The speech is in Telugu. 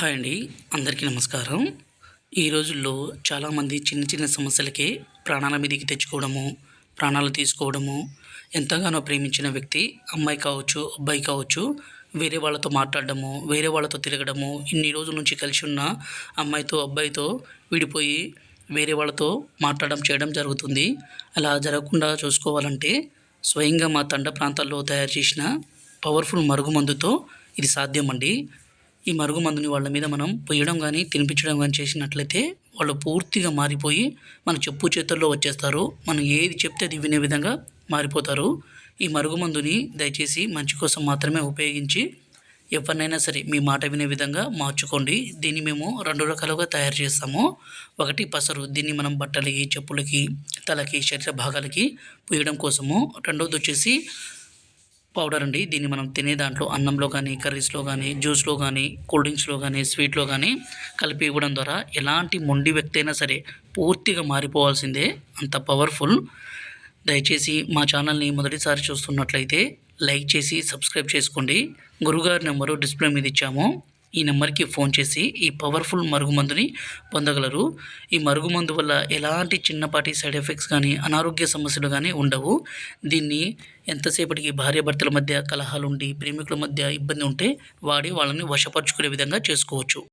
హాయ్ అండి. అందరికీ నమస్కారం. ఈ రోజుల్లో చాలామంది చిన్న చిన్న సమస్యలకే ప్రాణాల మీదకి తెచ్చుకోవడము ప్రాణాలు తీసుకోవడము ఎంతగానో ప్రేమించిన వ్యక్తి అమ్మాయి కావచ్చు అబ్బాయి కావచ్చు వేరే వాళ్ళతో మాట్లాడడము వేరే వాళ్ళతో తిరగడము ఇన్ని రోజుల నుంచి కలిసి ఉన్న అమ్మాయితో అబ్బాయితో విడిపోయి వేరే వాళ్ళతో మాట్లాడడం చేయడం జరుగుతుంది. అలా జరగకుండా చూసుకోవాలంటే స్వయంగా మా తండ ప్రాంతాల్లో తయారు చేసిన పవర్ఫుల్ మరుగుమందుతో ఇది సాధ్యమండి. ఈ మరుగు మందుని వాళ్ళ మీద మనం పొయ్యడం కానీ తినిపించడం కానీ చేసినట్లయితే వాళ్ళు పూర్తిగా మారిపోయి మన చెప్పు చేతుల్లో వచ్చేస్తారు. మనం ఏది చెప్తే అది వినే విధంగా మారిపోతారు. ఈ మరుగు మందుని దయచేసి మంచి కోసం మాత్రమే ఉపయోగించి ఎవరినైనా సరే మీ మాట వినే విధంగా మార్చుకోండి. దీన్ని మేము రెండు రకాలుగా తయారు చేస్తాము. ఒకటి పసరు దీన్ని మనం బట్టలకి చెప్పులకి తలకి శరీర భాగాలకి పూయడం కోసము. రెండవది వచ్చేసి పౌడర్ అండి. దీన్ని మనం తినే దాంట్లో అన్నంలో కానీ కర్రీస్లో కానీ జ్యూస్లో కానీ కూల్ డ్రింక్స్లో కానీ స్వీట్లో కానీ కలిపి ఇవ్వడం ద్వారా ఎలాంటి మొండి వ్యక్తి అయినా సరే పూర్తిగా మారిపోవాల్సిందే. అంత పవర్ఫుల్. దయచేసి మా ఛానల్ని మొదటిసారి చూస్తున్నట్లయితే లైక్ చేసి సబ్స్క్రైబ్ చేసుకోండి. గురుగారి నెంబరు డిస్ప్లే మీద ఇచ్చాము. ఈ నెంబర్కి ఫోన్ చేసి ఈ పవర్ఫుల్ మరుగుమందుని పొందగలరు. ఈ మరుగుమందు వల్ల ఎలాంటి చిన్నపాటి సైడ్ ఎఫెక్ట్స్ కానీ అనారోగ్య సమస్యలు కానీ ఉండవు. దీన్ని ఎంతసేపటికి భార్యాభర్తల మధ్య కలహాలు ఉండి ప్రేమికుల మధ్య ఇబ్బంది ఉంటే వాడి వాళ్ళని వశపరుచుకునే విధంగా చేసుకోవచ్చు.